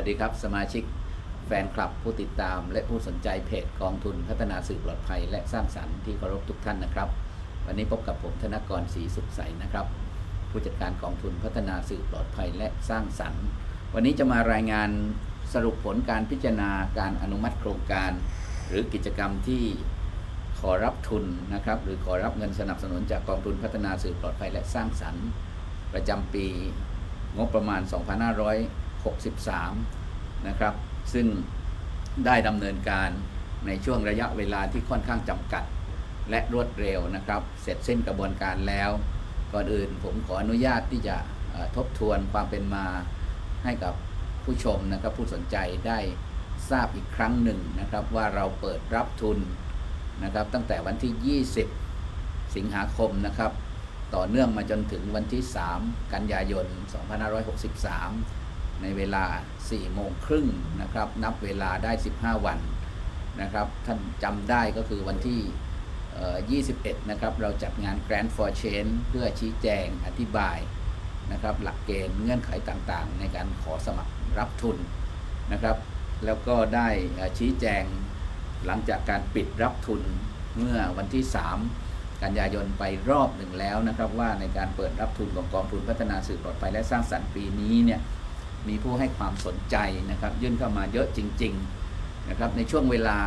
วัสดีครับ สมาชิกแฟนคลับผู้ติดตาม และผู้สนใจเพจกองทุนพัฒนาสื่อปลอดภัย และสร้างสรรค์ที่เคารพทุกท่านนะครับ วันนี้พบกับผมธนกรศรีสุขใสนะครับ ผู้จัดการกองทุนพัฒนาสื่อปลอดภัยและสร้างสรรค์ วันนี้จะมารายงานสรุปผลการพิจารณาการอนุมัติโครงการ หรือกิจกรรมที่ขอรับทุนนะครับ หรือขอรับเงินสนับสนุนจากกองทุนพัฒนาสื่อปลอดภัยและสร้างสรรค์ ประจำปีงบประมาณ 2563 นะครับ ซึ่งได้ดำเนินการในช่วงระยะเวลาที่ค่อนข้างจำกัด และรวดเร็วนะครับ เสร็จสิ้นกระบวนการแล้ว ก่อนอื่นผมขออนุญาตที่จะทบทวนความเป็นมาให้กับผู้ชมนะครับผู้สนใจได้ทราบอีกครั้งหนึ่งนะครับว่าเราเปิดรับทุนนะครับตั้งแต่วันที่ 20 สิงหาคมนะครับ ต่อเนื่องมาจนถึงวันที่ 3 กันยายน 2563 ในเวลา4โมงครึ่งนะครับ นับเวลาได้ 15 วันนะครับ ท่านจำได้ก็คือวันที่เอ่อ21 นะครับ เราจัดงาน Grand for Change เพื่อชี้แจงอธิบายนะครับ หลักเกณฑ์เงื่อนไขต่างๆ ในการขอสมัครรับทุนนะครับ แล้วก็ได้ชี้แจงหลังจากการปิดรับทุนเมื่อวันที่ 3 กันยายนไปรอบหนึ่งแล้วนะครับ ว่าในการเปิดรับทุนของกองทุนพัฒนาสื่อปลอดภัยและสร้างสรรค์ปีนี้เนี่ย มีผู้ให้ความสนใจนะครับยื่นเข้ามาเยอะจริงๆนะครับในช่วงเวลา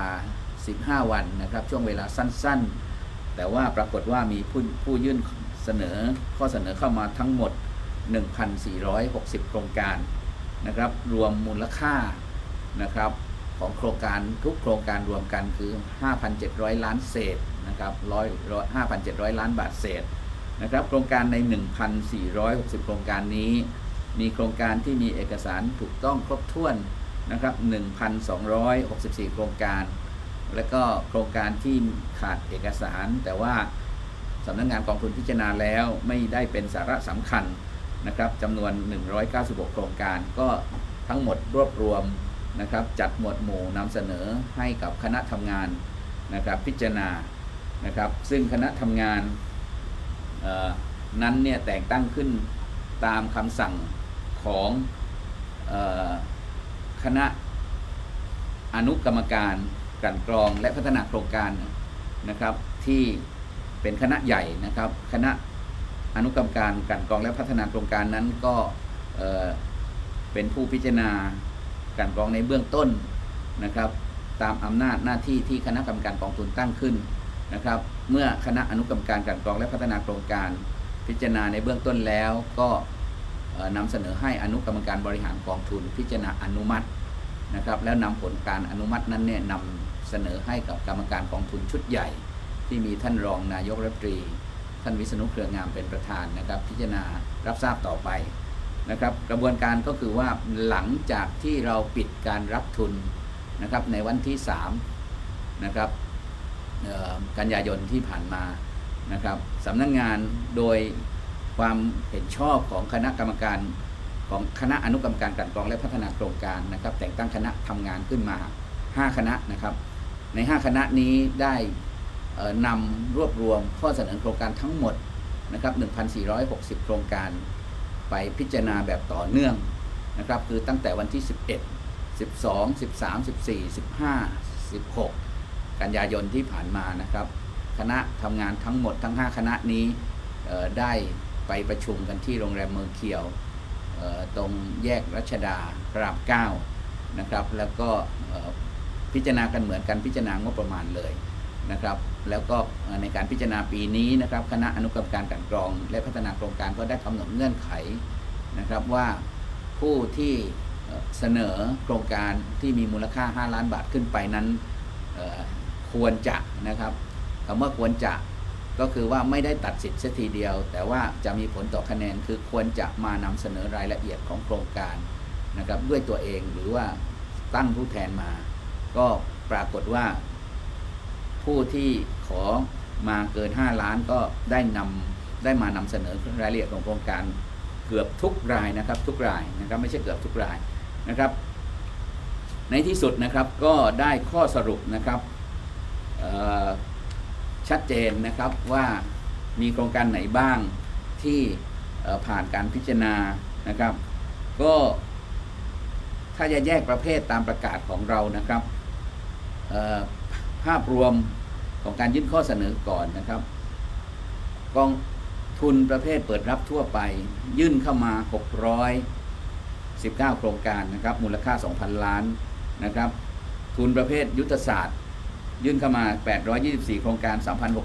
15 วันนะครับช่วงเวลาสั้นๆ แต่ว่าปรากฏว่ามีผู้ผู้ยื่นเสนอข้อเสนอเข้ามาทั้งหมด 1,460 โครงการนะครับรวมมูลค่านะครับของโครงการทุกโครงการรวมกันคือ 5,700 ล้านเศษนะครับ100 5,700 ล้านบาทเศษนะครับโครงการใน 1,460 โครงการนี้ มีโครงการที่มีเอกสารถูกต้องครบถ้วนนะครับ1,264 โครงการ และก็โครงการที่ขาดเอกสาร แต่ว่าสำนักงงานกองทุนพิจารณาแล้วไม่ได้เป็นสาระสำคัญนะครับจำนวน 196 โครงการก็ทั้งหมดรวบรวมนะครับจัดหมวดหมู่นำเสนอให้กับคณะทำงานนะครับพิจารณานะครับซึ่งคณะทำงานนั้นเนี่ยแต่งตั้งขึ้นตามคำสั่ง ของออคณะอนุกรรมการกันกรองและพัฒนาโครงการนะครับที่เป็นคณะใหญ่นะครับ คณะอนุกรรมการกันกรองและพัฒนาโครงการนั้นก็เเป็นผู้พิจารณากลั่นกรองในเบื้องต้นนะครับ ตามอำนาจหน้าที่ที่คณะกรรมการกองทุนตั้งขึ้นนะครับ เมื่อคณะอนุกรรมการกลั่นกรองและพัฒนาโครงการพิจารณาในเบื้องต้นแล้วก็ นำเสนอให้อนุกรรมการบริหารกองทุนพิจารณาอนุมัตินะครับแล้วนำผลการอนุมัตินั้นเนี่ยนำเสนอให้กับกรรมการกองทุนชุดใหญ่ ที่มีท่านรองนายกรัฐมนตรี ท่านวิษณุเครืองามเป็นประธานนะครับ พิจารณารับทราบต่อไปนะครับกระบวนการก็คือว่าหลังจากที่เราปิดการรับทุนนะครับในวันที่3นะครับกันยายนที่ผ่านมานะครับสำนักงงานโดย ความเห็นชอบของคณะกรรมการของคณะอนุกรรมการกลั่นกรองและพัฒนาโครงการนะครับ แต่งตั้งคณะทำงานขึ้นมา 5 คณะนะครับ ใน 5 คณะนี้ได้เอ่อนำรวบรวมข้อเสนอโครงการทั้งหมดนะครับ1,460 โครงการไปพิจารณาแบบต่อเนื่องนะครับ คือตั้งแต่วันที่ 11 12 13 14 15 16 กันยายนที่ผ่านมานะครับ คณะทำงานทั้งหมดทั้ง 5 คณะนี้ได้ ไปประชุมกันที่โรงแรมเมืองเขียวตรงแยกรัชดาพระราม9นะครับ แล้วก็พิจารณากันเหมือนกันพิจารณางบประมาณเลยนะครับ แล้วก็ในการพิจารณาปีนี้นะครับ คณะอนุกรรมการกันกรอง และพัฒนาโครงการก็ได้กำหนดเงื่อนไขนะครับว่าผู้ที่เสนอโครงการที่มีมูลค่า 5 ล้านบาทขึ้นไปนั้นควรจะนะครับคำว่าควรจะ ก็คือว่าไม่ได้ตัดสิทธิ์เสียทีเดียว แต่ว่าจะมีผลต่อคะแนนคือควรจะมานำเสนอรายละเอียดของโครงการนะครับด้วยตัวเองหรือว่าตั้งผู้แทนมา ก็ปรากฏว่า ผู้ที่ขอมาเกิน 5 ล้านก็ได้นำได้มานำเสนอรายละเอียดของโครงการเกือบทุกรายนะครับ ทุกรายนะครับไม่ใช่เกือบทุกรายนะครับ ในที่สุดนะครับก็ได้ข้อสรุปนะครับ ชัดเจนนะครับว่ามีโครงการไหนบ้างที่ผ่านการพิจารณานะครับ ก็ถ้าจะแยกประเภทตามประกาศของเรานะครับภาพรวมของการยื่นข้อเสนอก่อนนะครับ กองทุนประเภทเปิดรับทั่วไป ยื่นเข้ามา 619 โครงการนะครับ มูลค่า 2,000 ล้านนะครับ ทุนประเภทยุทธศาสตร์ ยื่นเข้ามา 824 โครงการ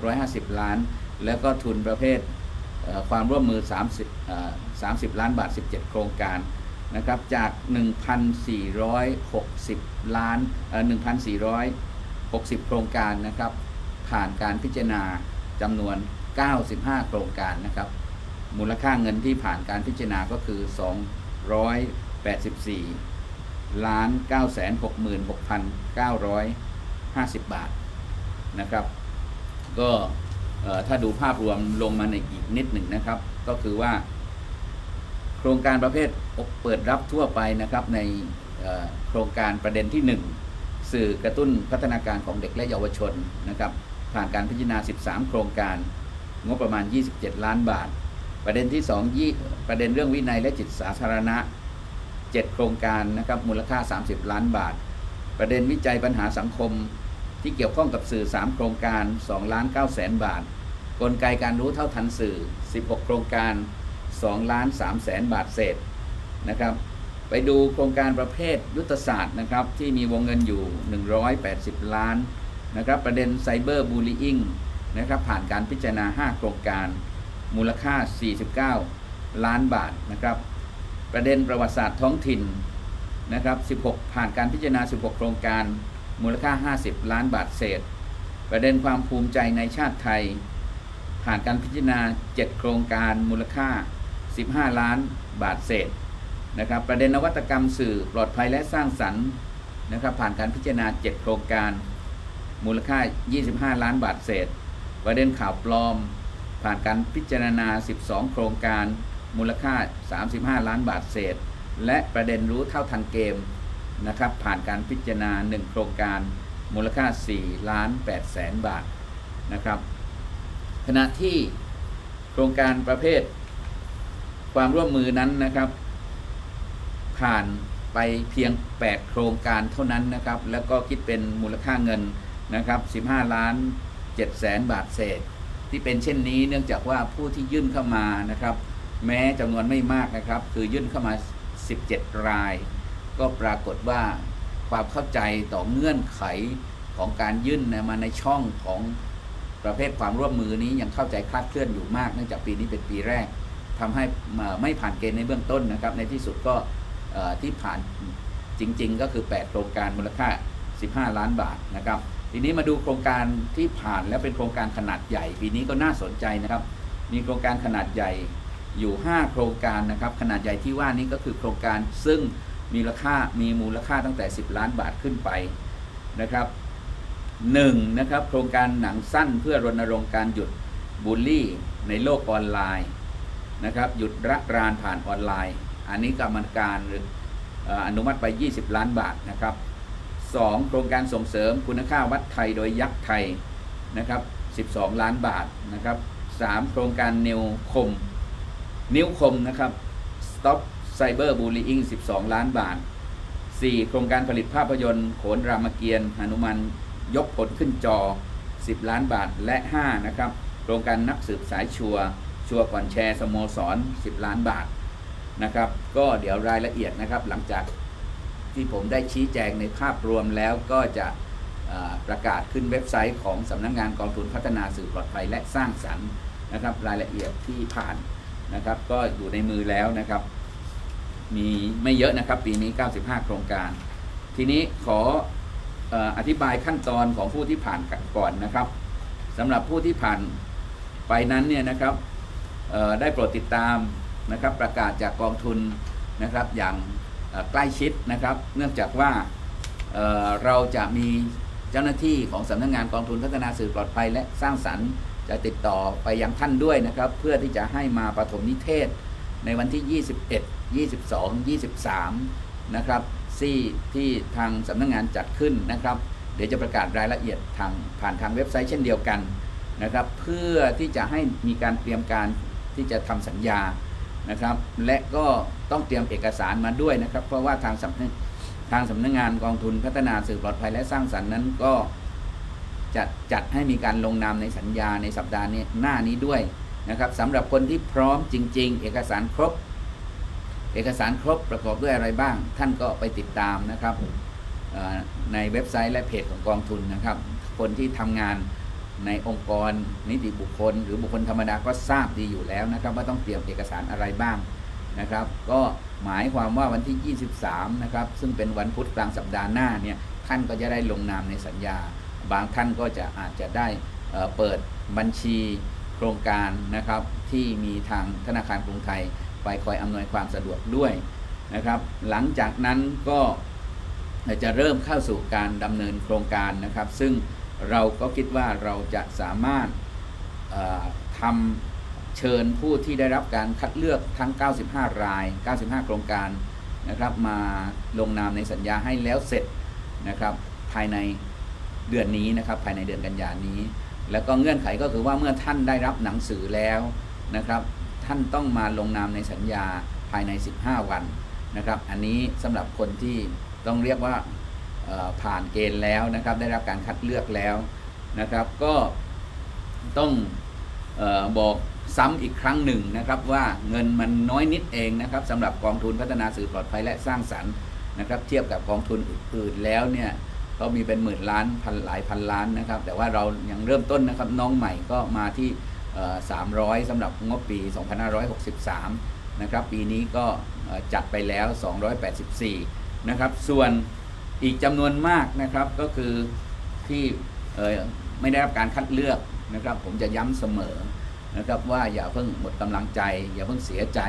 3,650 ล้าน แล้วก็ทุนประเภทความร่วมมือ 30 30 ล้านบาท 17 โครงการนะครับจาก 1,460 ล้านเอ่อ1,460 โครงการนะครับ ผ่านการพิจารณาจำนวน 95 โครงการนะครับ มูลค่าเงินที่ผ่านการพิจารณาก็คือ 284 ล้าน 966,900 50 บาทนะครับ ก็ถ้าดูภาพรวมลงมาในอีกนิดหนึ่งนะครับ ก็คือว่า โครงการประเภทเปิดรับทั่วไปนะครับในโครงการประเด็นที่ 1 สื่อกระตุ้นพัฒนาการของเด็กและเยาวชนนะครับ ผ่านการพิจารณา 13 โครงการงบประมาณ 27 ล้านบาท ประเด็นที่2ยี่ประเด็นเรื่องวินัยและจิตสาธารณะ 7 โครงการนะครับมูลค่า 30 ล้านบาท ประเด็นวิจัยปัญหาสังคมที่เกี่ยวข้องกับสื่อ 3 โครงการ2ล้าน9แสนบาท กลไกการรู้เท่าทันสื่อ 16 โครงการ2ล้าน3แสนบาทเศษนะครับ ไปดูโครงการประเภทยุทธศาสตร์นะครับ ที่มีวงเงินอยู่ 180 ล้านนะครับประเด็นไซเบอร์บูล y ิงนะครับผ่านการพิจารณา 5 โครงการ มูลค่า 49 ล้านบาทนะครับ ประเด็นประวัติศาสตร์ท้องถิ่น นะครับ 16 ผ่านการพิจารณา 16 โครงการ มูลค่า 50 ล้านบาทเศษ ประเด็นความภูมิใจในชาติไทย ผ่านการพิจารณา 7 โครงการมูลค่า 15 ล้านบาทเศษนะครับ ประเด็นนวัตกรรมสื่อปลอดภัยและสร้างสรรค์นะครับ ผ่านการพิจารณา 7 โครงการ มูลค่า 25 ล้านบาทเศษ ประเด็นข่าวปลอม ผ่านการพิจารณา 12 โครงการ มูลค่า 35 ล้านบาทเศษ และประเด็นรู้เท่าทันเกมนะครับผ่านการพิจารณา 1 โครงการมูลค่า 4 ล้าน8แสนบาทนะครับขณะที่โครงการประเภท ความร่วมมือนั้นนะครับ ผ่านไปเพียง 8 โครงการเท่านั้นนะครับ แล้วก็คิดเป็นมูลค่าเงินนะครับ 15 ล้าน7แสนบาทเศษ ที่เป็นเช่นนี้เนื่องจากว่าผู้ที่ยื่นเข้ามานะครับ แม้จำนวนไม่มากนะครับ คือยื่นเข้ามา 17 ราย ก็ปรากฏว่าความเข้าใจต่อเงื่อนไขของการยื่นนะมาในช่องของประเภทความร่วมมือนี้ยังเข้าใจคลาดเคลื่อนอยู่มากเนื่องจากปีนี้เป็นปีแรกทำให้ไม่ผ่านเกณฑ์ในเบื้องต้นนะครับ ในที่สุดก็ที่ผ่านจริง ๆ ก็คือ 8 โครงการมูลค่า 15 ล้านบาทนะครับ ทีนี้มาดูโครงการที่ผ่านแล้วเป็นโครงการขนาดใหญ่ ปีนี้ก็น่าสนใจนะครับ มีโครงการขนาดใหญ่ อยู่ 5 โครงการนะครับ ขนาดใหญ่ที่ว่านี้ก็คือโครงการซึ่งมีราคามีมูลค่าตั้งแต่ 10 ล้านบาทขึ้นไปนะครับหนึ่งนะครับ โครงการหนังสั้นเพื่อรณรงค์การหยุดบูลลี่ในโลกออนไลน์นะครับหยุดระรานผ่านออนไลน์ อันนี้กรรมการหรืออนุมัติไป 20 ล้านบาทนะครับ 2. โครงการส่งเสริมคุณค่าวัดไทยโดยยักษ์ไทยนะครับ 12 ล้านบาทนะครับ 3. โครงการเนวคม นิ้วคมนะครับ Stop Cyber Bullying 12 ล้านบาท 4. โครงการผลิตภาพยนตร์โขนรามเกียรติ์หนุมานยกผลขึ้นจอ 10 ล้านบาทและ 5 นะครับ โครงการนักสืบสายชัวร์ชัวร์ก่อนแชร์สโมสร 10 ล้านบาทนะครับ ก็เดี๋ยวรายละเอียดนะครับ หลังจากที่ผมได้ชี้แจงในภาพรวมแล้วก็จะประกาศขึ้นเว็บไซต์ของสำนักงานกองทุนพัฒนาสื่อปลอดภัยและสร้างสรรค์นะครับ รายละเอียดที่ผ่าน นะครับ ก็อยู่ในมือแล้วนะครับ มีไม่เยอะนะครับ ปีนี้ 95 โครงการ ทีนี้ขอออธิบายขั้นตอนของผู้ที่ผ่านก่อนนะครับสำหรับผู้ที่ผ่านไปนั้นเนี่ยนะครับได้โปรดติดตามนะครับ ประกาศจากกองทุนนะครับ อย่างใกล้ชิดนะครับ เนื่องจากว่าเเราจะมีเจ้าหน้าที่ของสำนักงานกองทุนพัฒนาสื่อปลอดภัยและสร้างสรรค์ จะติดต่อไปยังท่านด้วยนะครับ เพื่อที่จะให้มาปฐมนิเทศ ในวันที่ 21 22 23 นะครับที่ที่ทางสำนักงานจัดขึ้นนะครับ เดี๋ยวจะประกาศรายละเอียดทางผ่านทางเว็บไซต์เช่นเดียวกันนะครับ เพื่อที่จะให้มีการเตรียมการที่จะทำสัญญานะครับ และก็ต้องเตรียมเอกสารมาด้วยนะครับ เพราะว่าทางสำนักทางสำนักงงานกองทุนพัฒนาสื่อปลอดภัยและสร้างสรรค์นั้นก็ จะจัดให้มีการลงนามในสัญญาในสัปดาห์นี้หน้านี้ด้วยนะครับสำหรับคนที่พร้อมจริง ๆ เอกสารครบ เอกสารครบประกอบด้วยอะไรบ้าง ท่านก็ไปติดตามนะครับในเว็บไซต์และเพจของกองทุนนะครับ คนที่ทำงานในองค์กรนิติบุคคล หรือบุคคลธรรมดาก็ทราบดีอยู่แล้วนะครับ ว่าต้องเตรียมเอกสารอะไรบ้างนะครับ ก็หมายความว่าวันที่ 23 นะครับ ซึ่งเป็นวันพุธกลางสัปดาห์หน้าเนี่ยท่านก็จะได้ลงนามในสัญญา บางท่านก็จะอาจจะได้เปิดบัญชีโครงการนะครับ ที่มีทางธนาคารกรุงไทยไปคอยอำนวยความสะดวกด้วยนะครับ หลังจากนั้นก็จะเริ่มเข้าสู่การดำเนินโครงการนะครับ ซึ่งเราก็คิดว่าเราจะสามารถทำเชิญผู้ที่ได้รับการคัดเลือกทั้ง 95 ราย 95 โครงการนะครับ มาลงนามในสัญญาให้แล้วเสร็จนะครับภายใน เดือนนี้นะครับภายในเดือนกันยานี้ แล้วก็เงื่อนไขก็คือว่าเมื่อท่านได้รับหนังสือแล้วนะครับ ท่านต้องมาลงนามในสัญญาภายใน 15 วันนะครับ อันนี้สำหรับคนที่ต้องเรียกว่าผ่านเกณฑ์แล้วนะครับ ได้รับการคัดเลือกแล้วนะครับ ก็ต้องออบอกซ้ำอีกครั้งหนึ่งนะครับว่าเงินมันน้อยนิดเองนะครับสำหรับกองทุนพัฒนาสื่อปลอดภัยและสร้างสรรค์นะครับ เทียบกับกองทุนอื่นๆแล้วเนี่ย ก็มีเป็นหมื่นล้านพันหลายพันล้านนะครับ แต่ว่าเรายังเริ่มต้นนะครับน้องใหม่ก็มาที่สามร้อยสำหรับงบปี 2563 นะครับ ปีนี้ก็จัดไปแล้ว 284 นะครับ ส่วนอีกจำนวนมากนะครับก็คือที่ไม่ได้รับการคัดเลือกนะครับ ผมจะย้ำเสมอนะครับว่าอย่าเพิ่งหมดกำลังใจ อย่าเพิ่งเสียใจ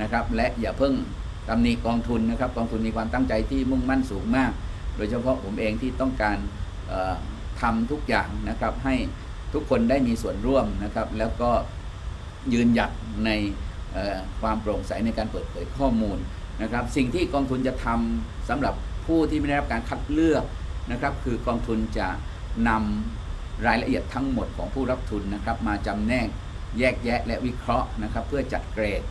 นะครับ และอย่าเพิ่งตำหนิกองทุนนะครับ กองทุนมีความตั้งใจที่มุ่งมั่นสูงมาก ดยเฉพาะผมเองที่ต้องการเอ่อทำทุกอย่างนะครับให้ทุกคนได้มีส่วนร่วมนะครับ แล้วก็ยืนหยัดในความโปร่งใสในการเปิดเผยข้อมูลนะครับ สิ่งที่กองทุนจะทำสำหรับผู้ที่ไม่ได้รับการคัดเลือกนะครับ คือกองทุนจะนำรายละเอียดทั้งหมดของผู้รับทุนนะครับ มาจำแนกแยกแยะและวิเคราะห์นะครับ เพื่อจัดเกรด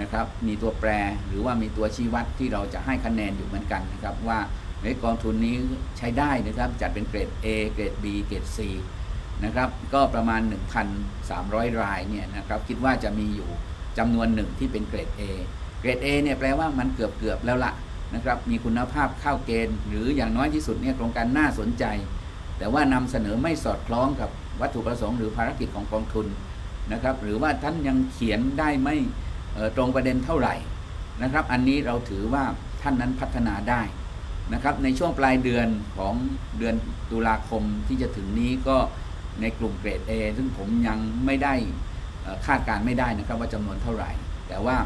นะครับ มีตัวแปรหรือว่ามีตัวชี้วัดที่เราจะให้คะแนนอยู่เหมือนกันนะครับว่า ในกองทุนนี้ใช้ได้นะครับ จัดเป็นเกรด A เกรด B เกรด C นะครับ ก็ประมาณ 1,300 รายเนี่ยนะครับ คิดว่าจะมีอยู่จำนวนหนึ่งที่เป็นเกรด A เกรด A เนี่ยแปลว่ามันเกือบเกือบแล้วละนะครับ มีคุณภาพเข้าเกณฑ์ หรืออย่างน้อยที่สุดเนี่ยโครงการน่าสนใจ แต่ว่านำเสนอไม่สอดคล้องกับวัตถุประสงค์หรือภารกิจของกองทุนนะครับ หรือว่าท่านยังเขียนได้ไม่ตรงประเด็นเท่าไหร่นะครับ อันนี้เราถือว่าท่านนั้นพัฒนาได้ นะครับในช่วงปลายเดือนของเดือนตุลาคมที่จะถึงนี้ก็ในกลุ่มเกรด A ซึ่งผมยังไม่ได้คาดการณ์ไม่ได้นะครับว่าจำนวนเท่าไหร่ แต่ว่า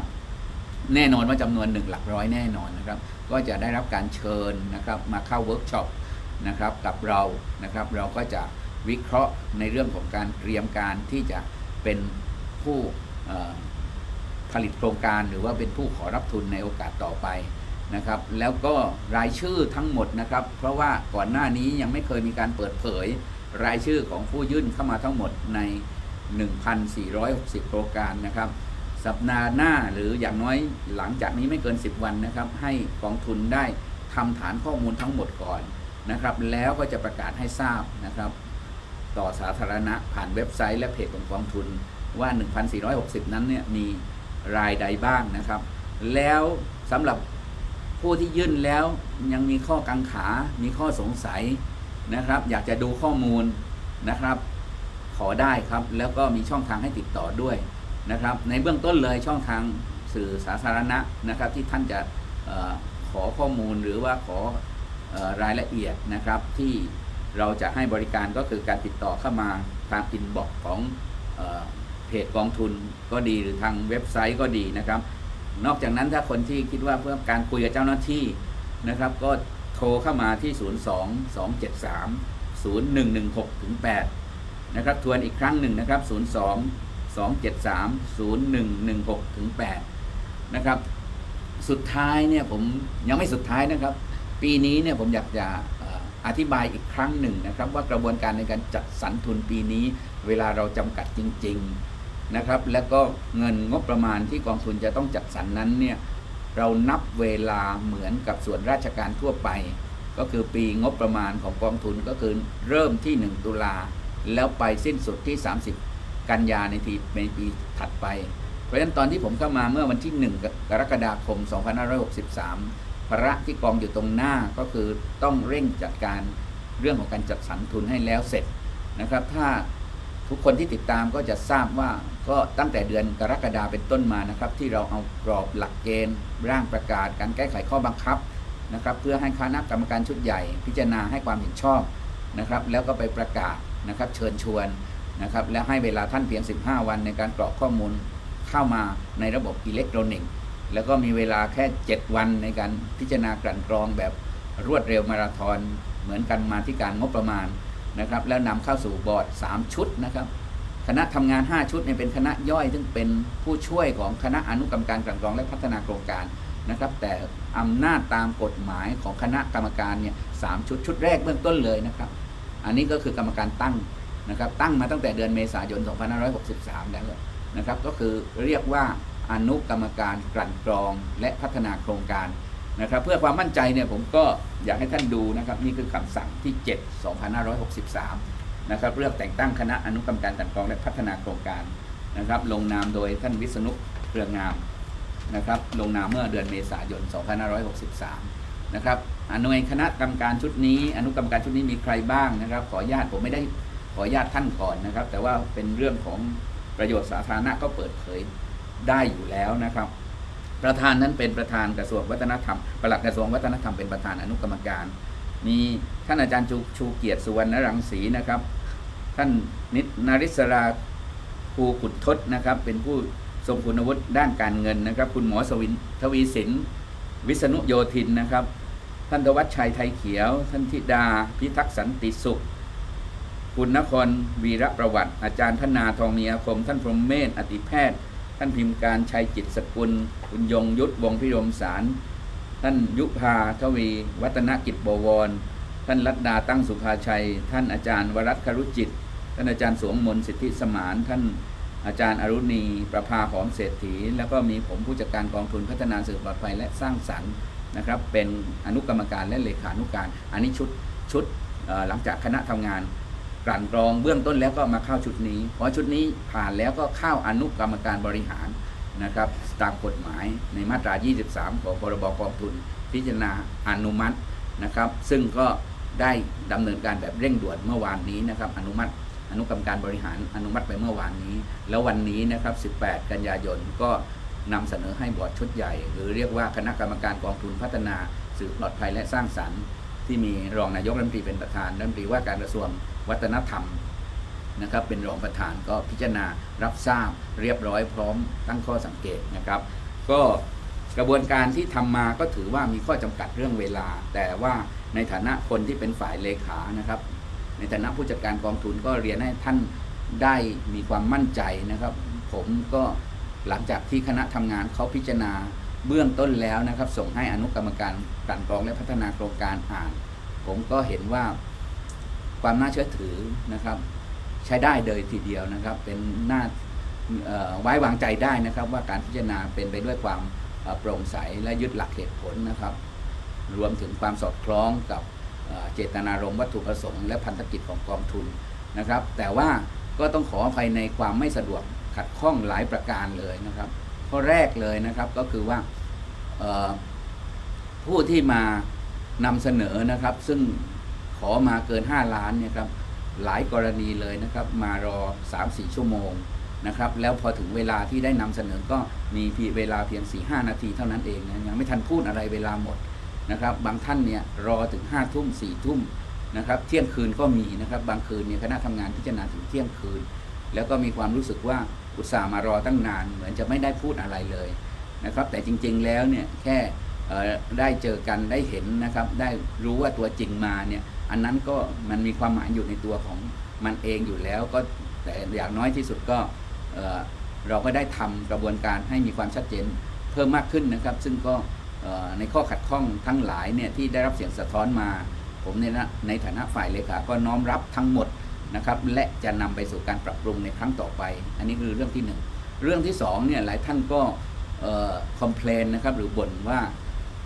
แน่นอนว่าจำนวนหนึ่งหลักร้อยแน่นอนนะครับ ก็จะได้รับการเชิญนะครับมาเข้าเวิร์กช็อปนะครับกับเรานะครับ เราก็จะวิเคราะห์ในเรื่องของการเตรียมการที่จะเป็นผู้ผลิตโครงการหรือว่าเป็นผู้ขอรับทุนในโอกาสต่อไป นะครับ แล้วก็รายชื่อทั้งหมดนะครับ เพราะว่าก่อนหน้านี้ยังไม่เคยมีการเปิดเผย รายชื่อของผู้ยื่นเข้ามาทั้งหมดใน 1,460 โครงการนะครับ สัปดาห์หน้าหรืออย่างน้อยหลังจากนี้ไม่เกิน 10 วันนะครับ ให้กองทุนได้ทำฐานข้อมูลทั้งหมดก่อนนะครับ แล้วก็จะประกาศให้ทราบนะครับ ต่อสาธารณะผ่านเว็บไซต์และเพจของกองทุนว่า 1,460 นั้นเนี่ยมีรายใดบ้างนะครับ แล้วสำหรับ ผู้ที่ยื่นแล้วยังมีข้อกังขา มีข้อสงสัยนะครับ อยากจะดูข้อมูลนะครับ ขอได้ครับ แล้วก็มีช่องทางให้ติดต่อด้วยนะครับ ในเบื้องต้นเลยช่องทางสื่อสาธารณะนะครับ ที่ท่านจะออขอข้อมูลหรือว่าขอออรายละเอียดนะครับที่เราจะให้บริการก็คือการติดต่อเข้ามาทางอินบ็อกของเออเพจกองทุนก็ดีหรือทางเว็บไซต์ก็ดีนะครับ นอกจากนั้นถ้าคนที่คิดว่าเพื่อการคุยกับเจ้าหน้าที่นะครับ ก็โทรเข้ามาที่ 02 273 0116ถึง8นะครับทวนอีกครั้งหนึ่งนะครับ 02 273 0116ถึง8นะครับสุดท้ายเนี่ยผมยังไม่สุดท้ายนะครับ ปีนี้เนี่ยผมอยากจะเอ่ออธิบายอีกครั้งหนึ่งนะครับ ว่ากระบวนการในการจัดสรรทุนปีนี้ เวลาเราจำกัดจริง ๆ นะครับ แล้วก็เงินงบประมาณที่กองทุนจะต้องจัดสรรนั้นเนี่ยเรานับเวลาเหมือนกับส่วนราชการทั่วไป ก็คือปีงบประมาณของกองทุนก็คือเริ่มที่ 1 ตุลาแล้วไปสิ้นสุดที่ 30 กันยาในปีในปีถัดไป เพราะฉะนั้นตอนที่ผมเข้ามาเมื่อวันที่ 1 กรกฎาคม 2563 ภาระที่กองอยู่ตรงหน้าก็คือต้องเร่งจัดการเรื่องของการจัดสรรทุนให้แล้วเสร็จนะครับ ถ้า ทุกคนที่ติดตามก็จะทราบว่าก็ตั้งแต่เดือนกรกฎาเป็นต้นมานะครับ ที่เราเอากรอบหลักเกณฑ์ ร่างประกาศ การแก้ไขข้อบังคับนะครับ เพื่อให้คณะกรรมการชุดใหญ่ พิจารณาให้ความเห็นชอบนะครับ แล้วก็ไปประกาศนะครับ เชิญชวนนะครับ แล้วให้เวลาท่านเพียง 15 วันในการกรอกข้อมูลเข้ามาในระบบอิเล็กทรอนิกส์ แล้วก็มีเวลาแค่ 7 วันในการพิจารณากลั่นกรองแบบรวดเร็วมาราธอนเหมือนกันมาที่การงบประมาณ นะครับแล้วนำเข้าสู่บอร์ด 3 ชุดนะครับคณะทำงาน 5 ชุดเนี่ยเป็นคณะย่อยซึ่งเป็นผู้ช่วยของคณะอนุกรรมการกลั่นกรองและพัฒนาโครงการนะครับแต่อำนาจตามกฎหมายของคณะกรรมการเนี่ยสามชุดชุดแรกเบื้องต้นเลยนะครับ อันนี้ก็คือกรรมการตั้งนะครับตั้งมาตั้งแต่เดือนเมษายน 2563 แล้วนะครับก็คือเรียกว่าอนุกรรมการกลั่นกรองและพัฒนาโครงการ นะครับเพื่อความมั่นใจเนี่ยผมก็อยากให้ท่านดูนะครับนี่คือคำสั่งที่ 7 2563 นะครับเลือกแต่งตั้งคณะอนุกรรมการกลั่นกรองและพัฒนาโครงการนะครับลงนามโดยท่านวิษณุเครืองามนะครับลงนามเมื่อเดือนเมษายน 2563 นะครับอนุคณะกรรมการชุดนี้ อนุกรรมการชุดนี้มีใครบ้างนะครับ ขอญาตผมไม่ได้ขอญาตท่านก่อนนะครับ แต่ว่าเป็นเรื่องของประโยชน์สาธารณะก็เปิดเผยได้อยู่แล้วนะครับ ประธานนั้นเป็นประธานกระทรวงวัฒนธรรมปลัดกระทรวงวัฒนธรรมเป็นประธานอนุกรรมการ มีท่านอาจารย์ชูชูเกียรติสุวรรณรังสีนะครับ ท่านนิตนาริศราภูขุดทศนะครับ เป็นผู้ทรงคุณวุฒิด้านการเงินนะครับ คุณหมอสวินทวีสินวิษณุโยธินนะครับ ท่านธวัชชัยไทยเขียว ท่านธิดา พิทักษ์สันติสุข คุณนครวีระประวัติ อาจารย์ธนาทองมีอาคม ท่านพรหมเมธอติแพทย์ ท่านพิมพ์การชัยจิตสกุล คุณยงยุทธวงพิรมสาร ท่านยุพาทวี วัฒนกิจบวร ท่านรัตดาตั้งสุภาชัย ท่านอาจารย์วรัตครุจิต ท่านอาจารย์สวงมนสิทธิสมาน ท่านอาจารย์อรุณี ประภาหอมเศรษฐี แล้วก็มีผมผู้จัดการกองทุนพัฒนาสื่อปลอดภัยและสร้างสรรค์นะครับ เป็นอนุกรรมการและเลขานุการ อันนี้ชุดชุดหลังจากคณะทำงาน กลั่นกรองเบื้องต้นแล้วก็มาเข้าชุดนี้พอชุดนี้ผ่านแล้วก็เข้าอนุกรรมการบริหารนะครับตามกฎหมายในมาตรา 23 ของพรบกองทุน พิจารณาอนุมัตินะครับ ซึ่งก็ได้ดำเนินการแบบเร่งด่วนเมื่อวานนี้นะครับ อนุมัติ อนุกรรมการบริหารอนุมัติไปเมื่อวานนี้ แล้ววันนี้นะครับ 18 กันยายนก็นำเสนอให้บอร์ดชุดใหญ่ หรือเรียกว่าคณะกรรมการกองทุนพัฒนาสื่อปลอดภัยและสร้างสรรค์ ที่มีรองนายกรัฐมนตรีเป็นประธานรัฐมนตรีว่าการกระทรวงวัฒนธรรมนะครับเป็นรองประธานก็พิจารณารับทราบเรียบร้อยพร้อมตั้งข้อสังเกตนะครับ ก็กระบวนการที่ทำมาก็ถือว่ามีข้อจำกัดเรื่องเวลา แต่ว่าในฐานะคนที่เป็นฝ่ายเลขานะครับ ในฐานะผู้จัดการกองทุนก็เรียนให้ท่านได้มีความมั่นใจนะครับ ผมก็หลังจากที่คณะทำงานเขาพิจารณา เบื้องต้นแล้วนะครับ ส่งให้อนุกรรมการกลั่นกรองและพัฒนาโครงการอ่าน ผมก็เห็นว่าความน่าเชื่อถือนะครับ ใช้ได้เลยทีเดียวนะครับ เป็นหน้าไว้วางใจได้นะครับ ว่าการพิจารณาเป็นไปด้วยความโปร่งใสและยึดหลักเหตุผลนะครับ รวมถึงความสอดคล้องกับเอ่อเจตนารมณ์วัตถุประสงค์และพันธกิจของกองทุนนะครับ แต่ว่าก็ต้องขออภัยในความไม่สะดวกขัดข้องหลายประการเลยนะครับ ข้อแรกเลยนะครับก็คือว่าผู้ที่มานำเสนอนะครับ ซึ่งขอมาเกิน 5 ล้านเนี่ยครับหลายกรณีเลยนะครับ มารอ 3-4 ชั่วโมงนะครับ แล้วพอถึงเวลาที่ได้นำเสนอก็มีเพียงเวลาเพียง 4-5 นาทีเท่านั้นเองนะยังไม่ทันพูดอะไรเวลาหมดนะครับ บางท่านเนี่ยรอถึงห้าทุ่มสี่ทุ่มนะครับ เที่ยงคืนก็มีนะครับ บางคืนเนี่ยคณะทำงานพิจารณาถึงเที่ยงคืน แล้วก็มีความรู้สึกว่าอุตส่าห์มารอตั้งนาน เหมือนจะไม่ได้พูดอะไรเลยนะครับ แต่จริงๆแล้วเนี่ยแค่ได้เจอกันได้เห็นนะครับ ได้รู้ว่าตัวจริงมาเนี่ย อันนั้นก็มันมีความหมายอยู่ในตัวของมันเองอยู่แล้ว ก็แต่อย่างน้อยที่สุดก็เราก็ได้ทำกระบวนการให้มีความชัดเจนเพิ่มมากขึ้นนะครับ ซึ่งก็ในข้อขัดข้องทั้งหลายเนี่ยที่ได้รับเสียงสะท้อนมา ผมในนะในฐานะฝ่ายเลขาก็น้อมรับทั้งหมด นะครับและจะนำไปสู่การปรับปรุงในครั้งต่อไป อันนี้คือเรื่องที่หนึ่งเรื่องที่สองเนี่ยหลายท่านก็คอมเพลนนะครับหรือบ่นว่า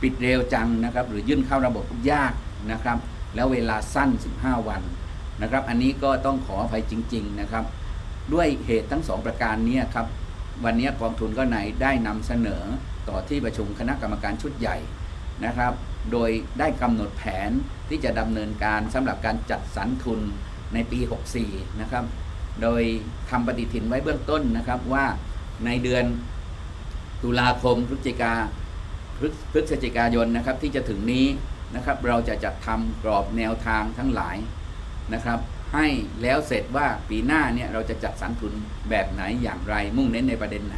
ปิดเร็วจังนะครับหรือยื่นเข้าระบบยากนะครับ แล้วเวลาสั้น 15 วันนะครับ อันนี้ก็ต้องขออภัยจริง ๆนะครับ ด้วยเหตุทั้งสองประการนี้ครับวันนี้กองทุนก็ในได้นำเสนอต่อที่ประชุมคณะกรรมการชุดใหญ่นะครับ โดยได้กำหนดแผนที่จะดำเนินการสำหรับการจัดสรรทุน ในปี 64 นะครับ โดยทำปฏิทินไว้เบื้องต้นนะครับว่าในเดือนตุลาคมพฤศจิกาพฤศจิกายนนะครับที่จะถึงนี้นะครับเราจะจัดทำกรอบแนวทางทั้งหลายนะครับให้แล้วเสร็จว่าปีหน้าเนี่ยเราจะจัดสรรทุนแบบไหนอย่างไรมุ่งเน้นในประเด็นไหน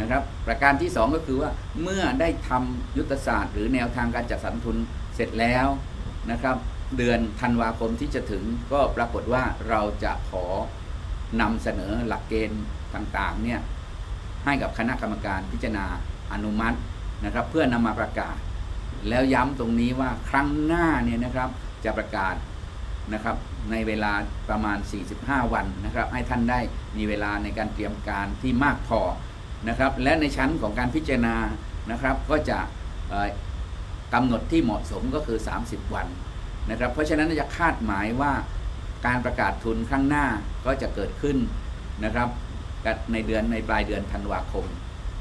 นะครับ ประการที่ 2 ก็คือว่าเมื่อได้ทำยุทธศาสตร์ หรือแนวทางการจัดสรรทุนเสร็จแล้วนะครับ เดือนธันวาคมที่จะถึงก็ปรากฏว่าเราจะขอนำเสนอหลักเกณฑ์ต่างๆเนี่ยให้กับคณะกรรมการพิจารณาอนุมัตินะครับ เพื่อนำมาประกาศ แล้วย้ำตรงนี้ว่าครั้งหน้าเนี่ยนะครับจะประกาศนะครับในเวลาประมาณ 45 วันนะครับ ให้ท่านได้มีเวลาในการเตรียมการที่มากพอนะครับ และในชั้นของการพิจารณานะครับ ก็จะกำหนดที่เหมาะสมก็คือ 30 วัน นะครับ เพราะฉะนั้นจะคาดหมายว่าการประกาศทุนครั้งหน้าก็จะเกิดขึ้นนะครับในเดือนในปลายเดือนธันวาคม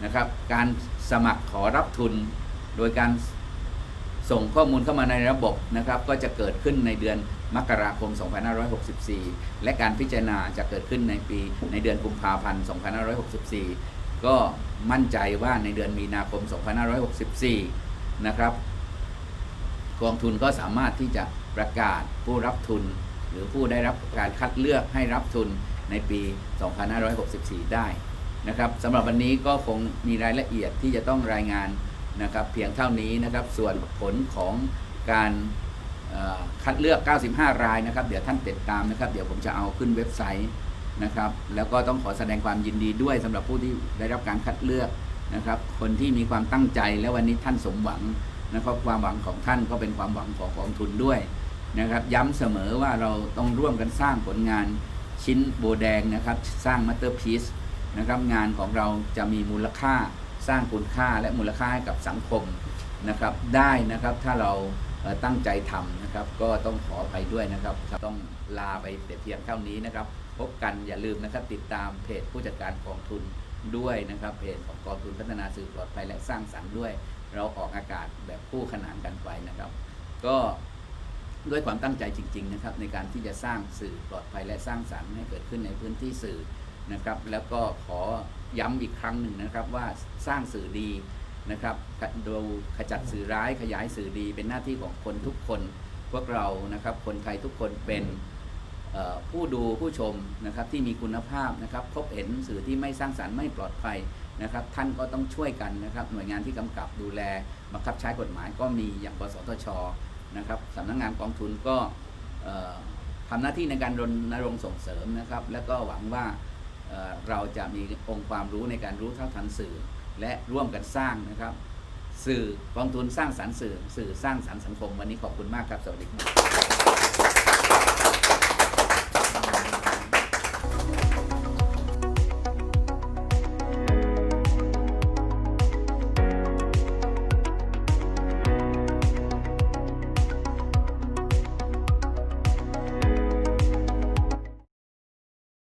นะครับ การสมัครขอรับทุน โดยการส่งข้อมูลเข้ามาในระบบนะครับ ก็จะเกิดขึ้นในเดือนมกราคม 2564 และการพิจารณาจะเกิดขึ้นในปีในเดือนกุมภาพันธ์ 2564 ก็มั่นใจว่าในเดือนมีนาคม 2564 นะครับ กองทุนก็สามารถที่จะประกาศผู้รับทุน หรือผู้ได้รับการคัดเลือกให้รับทุนในปี 2564 ได้นะครับสำหรับวันนี้ก็คงมีรายละเอียดที่จะต้องรายงานนะครับเพียงเท่านี้นะครับส่วนผลของการคัดเลือก 95 รายนะครับ เดี๋ยวท่านติดตามนะครับ เดี๋ยวผมจะเอาขึ้นเว็บไซต์นะครับ แล้วก็ต้องขอแสดงความยินดีด้วยสำหรับผู้ที่ได้รับการคัดเลือกนะครับ คนที่มีความตั้งใจและวันนี้ท่านสมหวัง นะครับความหวังของท่านก็เป็นความหวังของกองทุนด้วยนะครับ ย้ำเสมอว่าเราต้องร่วมกันสร้างผลงานชิ้นโบแดงนะครับ สร้างมัตเตอร์พีซนะครับงานของเราจะมีมูลค่าสร้างคุณค่าและมูลค่าให้กับสังคมนะครับได้นะครับถ้าเราตั้งใจทำนะครับ ก็ต้องขออภัยด้วยนะครับ ต้องลาไปแต่เพียงเท่านี้นะครับ พบกันอย่าลืมนะครับติดตามเพจผู้จัดการกองทุนด้วยนะครับเพจของกองทุนพัฒนาสื่อปลอดภัยและสร้างสรรค์ด้วย เราออกอากาศแบบคู่ขนานกันไปนะครับ ก็ด้วยความตั้งใจจริง ๆ นะครับ ในการที่จะสร้างสื่อปลอดภัยและสร้างสรรค์ให้เกิดขึ้นในพื้นที่สื่อนะครับ แล้วก็ขอย้ำอีกครั้งหนึ่งนะครับว่าสร้างสื่อดีนะครับดูขจัดสื่อร้ายขยายสื่อดี เป็นหน้าที่ของคนทุกคนพวกเรานะครับ คนไทยทุกคนเป็นผู้ดูผู้ชมนะครับที่มีคุณภาพนะครับพบเห็นสื่อที่ไม่สร้างสรรค์ไม่ปลอดภัย นะครับท่านก็ต้องช่วยกันนะครับหน่วยงานที่กำกับดูแลบังคับใช้กฎหมายก็มีอย่างกสทชนะครับสำนักงานกองทุนก็เอ่อทำหน้าที่ในการรณรงค์ส่งเสริมนะครับ และก็หวังว่าเเราจะมีองค์ความรู้ในการรู้เท่าทันสื่อ และร่วมกันสร้างนะครับสื่อกองทุนสร้างสรรค์สื่อ สื่อสร้างสรรค์สังคม วันนี้ขอบคุณมากครับ สวัสดีครับ